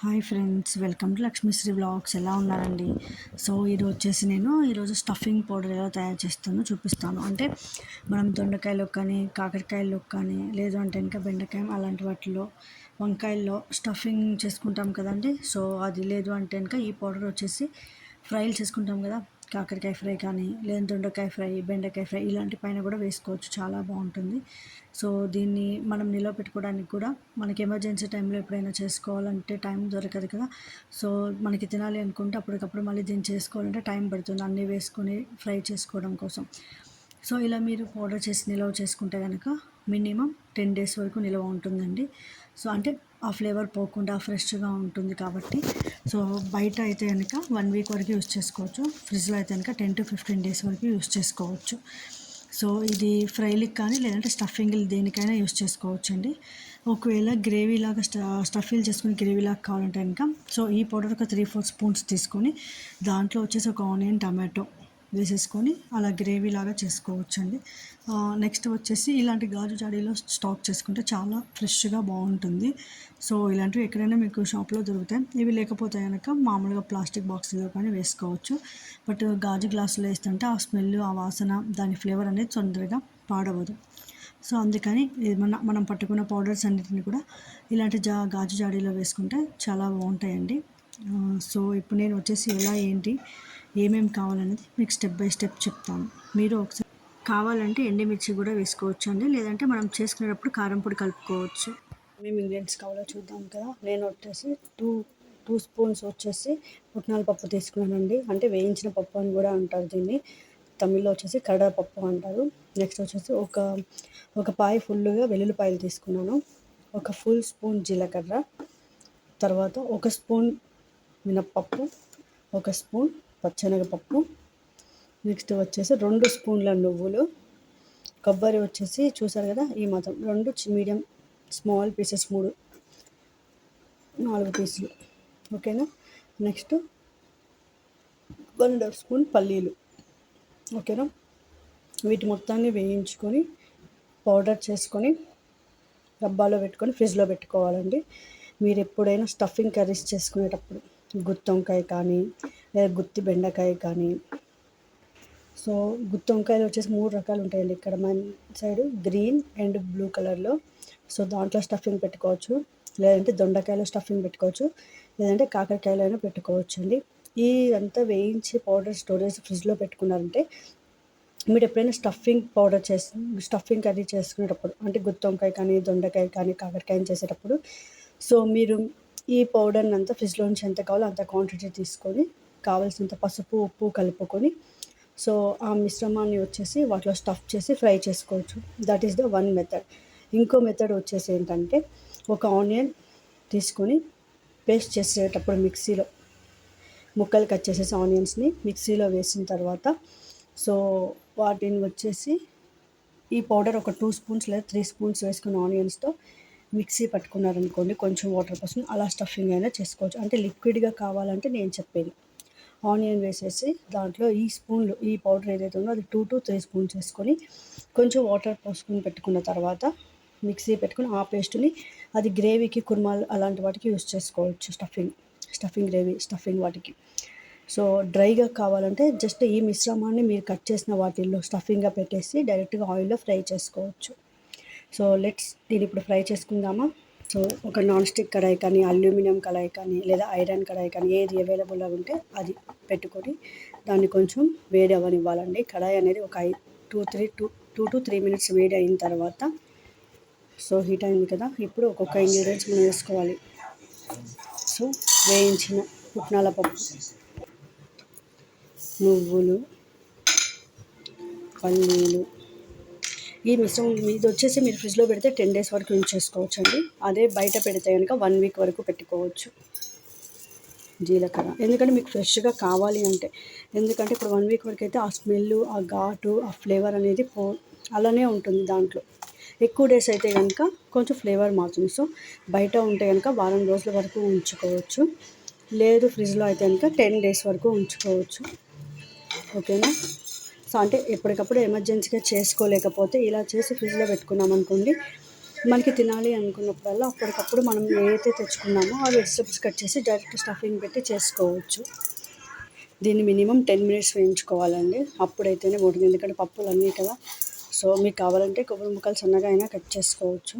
Hi friends welcome to Lakshmisri blogs ఎలా ఉన్నారండి? So ఇది వచ్చేసి నేను ఈరోజు స్టఫింగ్ పౌడర్ ఎలా తయారు చేస్తానో చూపిస్తాను. అంటే మనం దొండకాయలో కానీ కాకరకాయలో కానీ లేదు అంటే ఇంకా బెండకాయ అలాంటి వాటిలో వంకాయల్లో స్టఫింగ్ చేసుకుంటాం కదండి. సో అది లేదు అంటే ఇంకా ఈ పౌడర్ వచ్చేసి ఫ్రైలు చేసుకుంటాం కదా. కాకరకాయ ఫ్రై కానీ లేదా దొండకాయ ఫ్రై బెండకాయ ఫ్రై ఇలాంటి పైన కూడా వేసుకోవచ్చు. చాలా బాగుంటుంది. సో దీన్ని మనం నిల్వ పెట్టుకోవడానికి కూడా మనకి ఎమర్జెన్సీ టైంలో ఎప్పుడైనా చేసుకోవాలంటే టైం దొరకదు కదా. సో మనకి తినాలి అనుకుంటే అప్పటికప్పుడు మళ్ళీ దీన్ని చేసుకోవాలంటే టైం పడుతుంది. అన్నీ వేసుకొని ఫ్రై చేసుకోవడం కోసం. సో ఇలా మీరు పౌడర్ చేసి నిల్వ చేసుకుంటే కనుక మినిమం టెన్ డేస్ వరకు నిల్వ ఉంటుందండి. సో అంటే ఆ ఫ్లేవర్ పోకుండా ఫ్రెష్గా ఉంటుంది కాబట్టి. సో బయట అయితే కనుక వన్ వీక్ వరకు యూస్ చేసుకోవచ్చు. ఫ్రిడ్జ్లో అయితే కనుక టెన్ టు ఫిఫ్టీన్ డేస్ వరకు యూస్ చేసుకోవచ్చు. సో ఇది ఫ్రైలకి కానీ లేదంటే స్టఫింగ్ దేనికైనా యూస్ చేసుకోవచ్చు అండి ఒకవేళ గ్రేవీ లాగా స్టఫింగ్ చేసుకుని గ్రేవీ లాగా కావాలంటే కనుక సో ఈ పౌడర్ ఒక త్రీ ఫోర్ స్పూన్స్ తీసుకొని దాంట్లో వచ్చేసి ఒక ఆనియన్ టమాటో వేసేసుకొని అలా గ్రేవీ లాగా చేసుకోవచ్చు అండి నెక్స్ట్ వచ్చేసి ఇలాంటి గాజు జాడీలో స్టాక్ చేసుకుంటే చాలా ఫ్రెష్గా బాగుంటుంది. సో ఇలాంటివి ఎక్కడైనా మీకు షాప్లో దొరుకుతాయి. ఇవి లేకపోతే కనుక మామూలుగా ప్లాస్టిక్ బాక్స్లో కానీ వేసుకోవచ్చు. బట్ గాజు గ్లాసులో వేస్తుంటే ఆ స్మెల్ ఆ వాసన దాని ఫ్లేవర్ అనేది తొందరగా పాడవదు. సో అందుకని మన మనం పట్టుకున్న పౌడర్స్ అన్నిటిని కూడా ఇలాంటి జా గాజు జాడీలో వేసుకుంటే చాలా బాగుంటాయండి. సో ఇప్పుడు నేను వచ్చేసి ఎలా ఏంటి ఏమేమి కావాలనేది మీకు స్టెప్ బై స్టెప్ చెప్తాను. మీరు ఒకసారి కావాలంటే ఎండుమిర్చి కూడా వేసుకోవచ్చు అండి. లేదంటే మనం చేసుకునేటప్పుడు కారం పొడి కలుపుకోవచ్చు. మేము ఇంగ్రీడియంట్స్ కావాలో చూద్దాం కదా. నేను వచ్చేసి టూ టూ స్పూన్స్ వచ్చేసి పుట్నాల పప్పు తీసుకున్నానండి. అంటే వేయించిన పప్పు అని కూడా అంటారు దీన్ని. తమిళ్ళో వచ్చేసి కడపప్పు అంటారు. నెక్స్ట్ వచ్చేసి ఒక ఒక పాయ ఫుల్గా వెల్లుల్లిపాయలు తీసుకున్నాను. ఒక ఫుల్ స్పూన్ జీలకర్ర. తర్వాత ఒక స్పూన్ మినప్పప్పు. ఒక స్పూన్ పచ్చెనగపప్పు. నెక్స్ట్ వచ్చేసి రెండు స్పూన్ల నువ్వులు. కొబ్బరి వచ్చేసి చూసారు కదా ఈ మాత్రం రెండు మీడియం స్మాల్ పీసెస్ మూడు నాలుగు పీసులు. ఓకేనా? Next one and half spoon పల్లీలు. ఓకేనా? వీటి మొత్తాన్ని వేయించుకొని పౌడర్ చేసుకొని డబ్బాలో పెట్టుకొని ఫ్రిడ్జ్లో పెట్టుకోవాలండి. మీరు ఎప్పుడైనా స్టఫింగ్ కర్రీస్ చేసుకునేటప్పుడు. గుత్తొంకాయ కానీ లేదా గుత్తి బెండకాయ కానీ. సో గుత్తి వంకాయలు వచ్చేసి మూడు రకాలు ఉంటాయండి. ఇక్కడ మన సైడ్ గ్రీన్ అండ్ బ్లూ కలర్లో. సో దాంట్లో స్టఫింగ్ పెట్టుకోవచ్చు. లేదంటే దొండకాయలో స్టఫింగ్ పెట్టుకోవచ్చు. లేదంటే కాకరకాయలు అయినా పెట్టుకోవచ్చు అండి ఈ అంతా వేయించి పౌడర్ స్టోరేజ్ ఫ్రిడ్జ్లో పెట్టుకున్నారంటే మీరు ఎప్పుడైనా స్టఫింగ్ పౌడర్ చేసి స్టఫింగ్ కర్రీ చేసుకునేటప్పుడు అంటే గుత్తి వంకాయ కానీ దొండకాయ కానీ కాకరకాయని చేసేటప్పుడు సో మీరు ఈ పౌడర్ని అంతా ఫ్రిడ్జ్లో నుంచి ఎంత కావాలో అంత క్వాంటిటీ తీసుకొని కావాల్సినంత పసుపు ఉప్పు కలుపుకొని సో ఆ మిశ్రమాన్ని వచ్చేసి వాటిలో స్టఫ్ చేసి ఫ్రై చేసుకోవచ్చు. That is the one method ఇంకో మెథడ్ వచ్చేసి ఏంటంటే ఒక ఆనియన్ తీసుకొని పేస్ట్ చేసేటప్పుడు మిక్సీలో ముక్కలు కట్ చేసేసి ఆనియన్స్ని మిక్సీలో వేసిన తర్వాత సో వాటిని వచ్చేసి ఈ పౌడర్ ఒక టూ స్పూన్స్ లేదా త్రీ స్పూన్స్ వేసుకున్న ఆనియన్స్తో మిక్సీ పట్టుకున్నారనుకోండి కొంచెం వాటర్ కోసం అలా స్టఫింగ్ అయినా చేసుకోవచ్చు. అంటే లిక్విడ్గా కావాలంటే నేను చెప్పేది. ఆనియన్ వేసేసి దాంట్లో ఈ స్పూన్లు ఈ పౌడర్ ఏదైతే ఉందో అది టూ టు త్రీ స్పూన్స్ వేసుకొని కొంచెం వాటర్ పోసుకొని పెట్టుకున్న తర్వాత మిక్సీ పెట్టుకుని ఆ పేస్ట్ని అది గ్రేవీకి కుర్మాలు అలాంటి వాటికి యూస్ చేసుకోవచ్చు స్టఫింగ్ స్టఫింగ్ గ్రేవీ స్టఫింగ్ వాటికి. సో డ్రైగా కావాలంటే జస్ట్ ఈ మిశ్రమాన్ని మీరు కట్ చేసిన వాటిల్లో స్టఫింగ్గా పెట్టేసి డైరెక్ట్గా ఆయిల్లో ఫ్రై చేసుకోవచ్చు. సో లెట్స్ దీన్ని ఇప్పుడు ఫ్రై చేసుకుందామా? సో ఒక నాన్ స్టిక్ కడాయి కానీ అల్యూమినియం కడాయి కానీ లేదా ఐరన్ కడాయి కానీ ఏది అవైలబుల్గా ఉంటే అది పెట్టుకొని దాన్ని కొంచెం వేడి అవ్వనివ్వాలండి. కడాయి అనేది ఒక I two three two two to three minutes వేడి అయిన తర్వాత సో హీట్ అయింది కదా ఇప్పుడు ఒక్కొక్క ఇంగ్రీడియంట్స్ మనం వేసుకోవాలి. సో వేయించిన పుట్నాల పప్పు నువ్వులు పల్లీలు ఈ మిశ్రమం ఇది వచ్చేసి మీరు ఫ్రిడ్జ్లో పెడితే టెన్ డేస్ వరకు యూజ్ చేసుకోవచ్చు అండి అదే బయట పెడితే కనుక వన్ వీక్ వరకు పెట్టుకోవచ్చు. జీలకర్ర. ఎందుకంటే మీకు ఫ్రెష్గా కావాలి అంటే. ఎందుకంటే ఇప్పుడు వన్ వీక్ వరకు అయితే ఆ స్మెల్ ఆ ఘాటు ఆ ఫ్లేవర్ అనేది పో అలానే ఉంటుంది దాంట్లో. ఎక్కువ డేస్ అయితే కనుక కొంచెం ఫ్లేవర్ మారుతుంది. సో బయట ఉంటే కనుక వారం రోజుల వరకు ఉంచుకోవచ్చు. లేదు ఫ్రిడ్జ్లో అయితే కనుక టెన్ డేస్ వరకు ఉంచుకోవచ్చు. ఓకేనా? సో అంటే ఎప్పటికప్పుడు ఎమర్జెన్సీగా చేసుకోలేకపోతే ఇలా చేసి ఫ్రిడ్జ్లో పెట్టుకున్నాం అనుకోండి మనకి తినాలి అనుకున్నప్పుడల్లా అప్పటికప్పుడు మనం ఏదైతే తెచ్చుకున్నామో ఆ వెజిటబుల్స్ కట్ చేసి డైరెక్ట్ స్టఫింగ్ పెట్టి చేసుకోవచ్చు. దీన్ని మినిమం టెన్ మినిట్స్ వేయించుకోవాలండి. అప్పుడైతేనే ఉడికింది ఎందుకంటే పప్పులు అన్నీ కదా. సో మీకు కావాలంటే కొబ్బరి ముక్కలు సన్నగా అయినా కట్ చేసుకోవచ్చు.